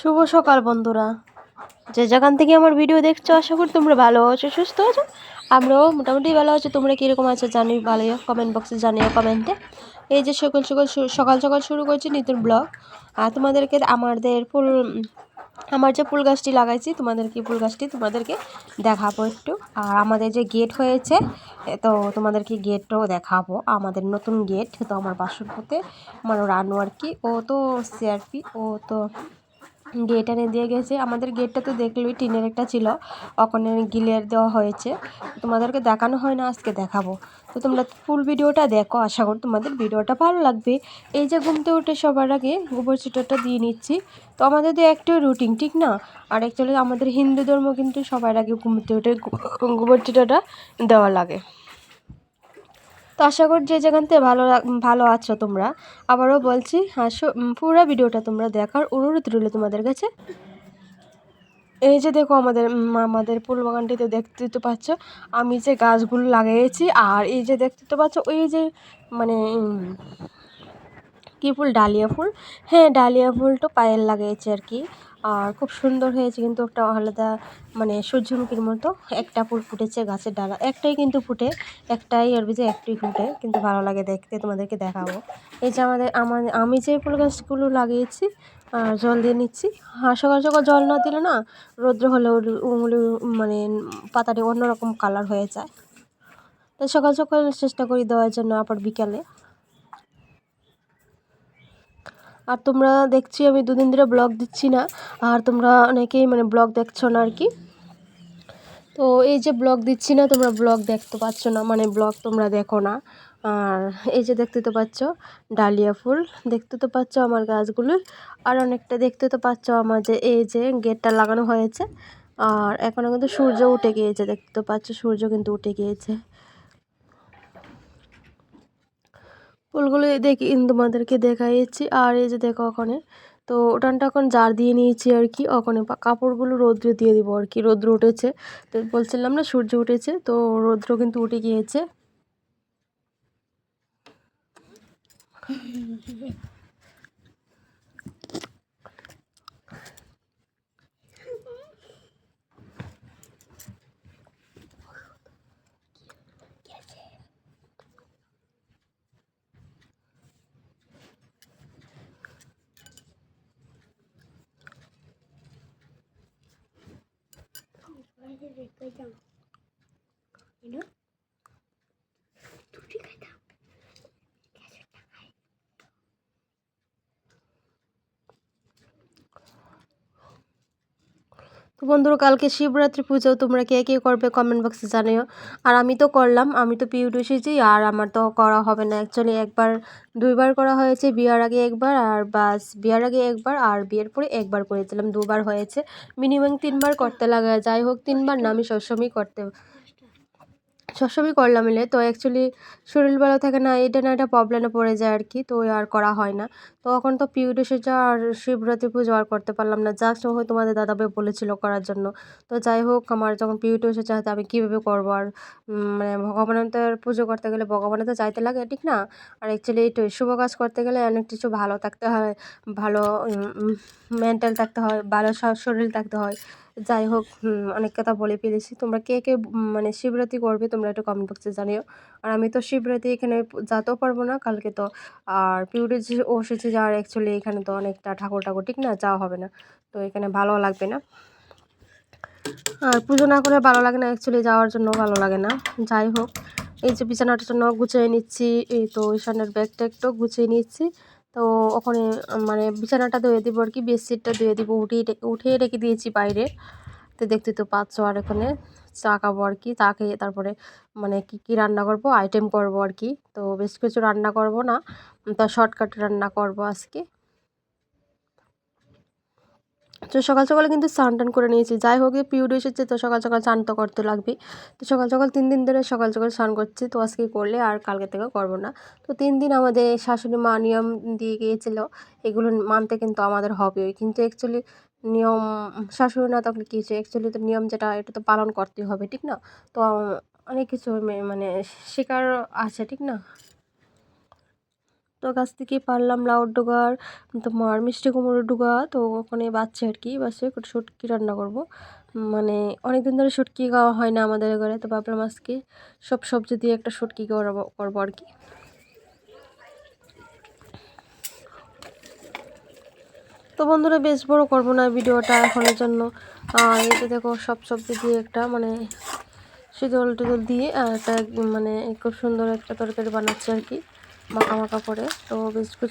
শুভ সকাল, বন্ধুরা। যে যেখান থেকে আমার ভিডিও দেখছ, আশা করি তোমরা ভালো আছো, সুস্থ আছো। আমরাও মোটামুটি ভালো আছি। তোমরা কীরকম আছো জানি ভালো কমেন্ট বক্সে জানিও কমেন্টে এই যে সকাল সকাল সকাল সকাল শুরু করছি নতুন ব্লগ আর তোমাদেরকে আমাদের ফুল, আমার যে ফুল গাছটি লাগাইছি, তোমাদেরকে ফুল গাছটি তোমাদেরকে দেখাবো একটু। আর আমাদের যে গেট হয়েছে তো তোমাদেরকে গেটটাও দেখাবো। আমাদের নতুন গেট তো আমার বাসনপথে আমার রানু আর কি, ও তো সিআরপি ও তো গেট এনে দিয়ে গেছে। আমাদের গেটটা তো দেখলোই টিনের একটা ছিল, ওখানে গিলের দেওয়া হয়েছে। তোমাদেরকে দেখানো হয় না, আজকে দেখাবো। তো তোমরা ফুল ভিডিওটা দেখো, আশা করি তোমাদের ভিডিওটা ভালো লাগবে। এই যে ঘুমতে উঠে সবার আগে গোবর চিটারটা দিয়ে নিচ্ছি। তো আমাদের তো একটু রুটিন ঠিক না? আর অ্যাকচুয়ালি আমাদের হিন্দু ধর্ম কিন্তু সবার আগে ঘুমতে উঠে গোবর চিটাটা দেওয়া লাগে। তো আশা করি যে যেখান থেকে ভালো ভালো আছো তোমরা, আবারও বলছি আসো পুরো ভিডিওটা তোমরা দেখার অনুরোধ রইল তোমাদের কাছে। এই যে দেখো আমাদের আমাদের ফুল বাগানটিতে দেখতে তো পাচ্ছ, আমি যে গাছগুলো লাগিয়েছি, আর এই যে দেখতে তো পাচ্ছ, ওই যে মানে কী ফুল, ডালিয়া ফুল? হ্যাঁ ডালিয়া ফুলটা পায়ের লাগিয়েছে আর কি। খুব সুন্দর হয়েছে কিন্তু একটা আলাদা মানে সূর্যমুখীর মতো একটা ফুল ফুটেছে গাছের ডালা। একটাই কিন্তু ফুটে, একটাই আর যে একটাই ফুটে, কিন্তু ভালো লাগে দেখতে, তোমাদেরকে দেখাবো। এই যে আমাদের আমার আমি যে ফুল গাছগুলো লাগিয়েছি আর জল দিয়ে নিচ্ছি আর সকাল সকাল জল না দিলে না রৌদ্র হলে ওগুলো মানে পাতাটি অন্যরকম কালার হয়ে যায়। তাই সকাল সকাল চেষ্টা করি দেওয়ার জন্য আবার বিকালে। আর তোমরা দেখছি আমি দুদিন ধরে ব্লগ দিচ্ছি না, আর তোমরা অনেকেই মানে ব্লগ দেখছ না আর কি। তো এই যে ব্লগ দিচ্ছি না, তোমরা ব্লগ দেখতে পাচ্ছ না মানে ব্লগ তোমরা দেখো না। আর এই যে দেখতে তো পাচ্ছ, ডালিয়া ফুল দেখতে তো পাচ্ছ আমার গাছগুলো, আর অনেকটা দেখতে তো পাচ্ছ আমার যে এই যে গেটটা লাগানো হয়েছে। আর এখনও কিন্তু সূর্য উঠে গিয়েছে, দেখতে তো পাচ্ছ সূর্য কিন্তু উঠে গিয়েছে। ফুলগুলো দেখি তোমাদেরকে দেখাইছি আর এই যে দেখো ওখানে, তো ওটানটা এখন জার দিয়ে নিয়েছি আর কি। ওখানে কাপড়গুলো রৌদ্রে দিয়ে দিব আর কি। রৌদ্র উঠেছে। তো বলছিলাম না, সূর্য উঠেছে, তো রৌদ্র কিন্তু উঠে গিয়েছে। gelecek hocam. Alo? তো বন্ধুরা, কালকে শিবরাত্রি পুজো, তোমরা কে কে করবে কমেন্ট বক্সে জানিও। আর আমি তো করলাম, আমি তো পিউট এসেছি, আর আমার তো করা হবে না। অ্যাকচুয়ালি একবার, দুইবার করা হয়েছে, বিয়ার আগে একবার, আর বাস, বিয়ার আগে একবার, আর বিয়ের পরে একবার করেছিলাম, দুবার হয়েছে। মিনিমাম তিনবার করতে লাগা, যাই হোক তিনবার না, আমি সবসময় করতে, সবসময় করলাম এলে। তো অ্যাকচুয়ালি শরীর ভালো থাকে না, এটা না এটা প্রবলেমে পড়ে যায় আর কি, তো আর করা হয় না। তো এখন তো এসেছে আর শিবরাত্রি পুজো আর করতে পারলাম না। জাস্ট হয়তো তোমাদের দাদাভাই বলেছিল করার জন্য। তো যাই হোক, আমার যখন পিরিয়ড এসেছে হয়তো আমি কীভাবে করব? আর মানে ভগবানের তো পুজো করতে গেলে ভগবানের তো চাইতে লাগে, ঠিক না? আর অ্যাকচুয়ালি এই শুভ কাজ করতে গেলে অনেক কিছু ভালো থাকতে হয়। ভালো মেন্টাল থাকতে হয়, ভালো শরীর থাকতে হয়। যাই হোক অনেক কথা বলে ফেলেছি। তোমরা কে কে মানে শিবরাত্রি করবে তোমরা একটু কমেন্ট বক্সে জানিও। আর আমি তো শিবরাত্রি এখানে যাতেও পারব না কালকে তো। আর পিউরে যে বসেছে যাওয়ার অ্যাকচুয়ালি এখানে তো অনেকটা ঠাকুর ঠাকুর ঠিক না? যাওয়া হবে না। তো এখানে ভালো লাগবে না। আর পুজো না করে ভালো লাগে না অ্যাকচুয়ালি যাওয়ার জন্য ভালো লাগে না। যাই হোক, এই যে বিছানাটার জন্য গুছিয়ে নিচ্ছি, এই তো ঈশানের ব্যাগটা একটু গুছিয়ে নিচ্ছি। তো ওখানে মানে বিছানাটা ধুয়ে দিব আর কি, বেডশিটটা ধুয়ে দিব, উঠিয়ে উঠিয়ে রেখে দিয়েছি বাইরে। তো দেখতে তো পাচ্ছ আর এখানে চা খাব আর কি খেয়ে তারপরে মানে কি কি রান্না করব আইটেম করব আর কি। তো বেশ কিছু রান্না করব না, তো শর্টকাট রান্না করব আজকে। তো সকাল সকালে কিন্তু স্নান টান করে নিয়েছি। যাই হোক পিউড এসেছে, তো সকাল সকাল স্নান তো করতে লাগবে তো সকাল সকাল তিন দিন ধরে সকাল সকাল স্নান করছি, তো আজকে করলে আর কালকে থেকে করব না। তো তিন দিন আমাদের শাশুড়ি মা নিয়ম দিয়ে গিয়েছিল, এগুলো মানতে কিন্তু আমাদের হবেই। কিন্তু অ্যাকচুয়ালি নিয়ম, শাশুড়ি না থাকলে কিছু অ্যাকচুয়ালি তো নিয়ম যেটা, এটা তো পালন করতেই হবে, ঠিক না? তো অনেক কিছু মানে শেখার আছে, ঠিক না? তো গাছ থেকে পারলাম লাউর ডোগার, তোমার মিষ্টি কুমড়োর ডোগা, তো ওখানে বাচ্চা আর কি বাসে শুটকি রান্না করব। মানে অনেক দিন ধরে শুটকি খাওয়া হয় না আমাদের ঘরে, তো ভাবলাম আজকে সব সবজি দিয়ে একটা শুটকি করব করব আর কি। তো বন্ধুরা বেশ বড় করব না ভিডিওটা এখনের জন্য। যে দেখো, সব সবজি দিয়ে একটা মানে শীতল টিতল দিয়ে একটা মানে খুব সুন্দর একটা তরকারি বানাচ্ছে আর কি, মাখা মাখা করে। তো বেশ কিছু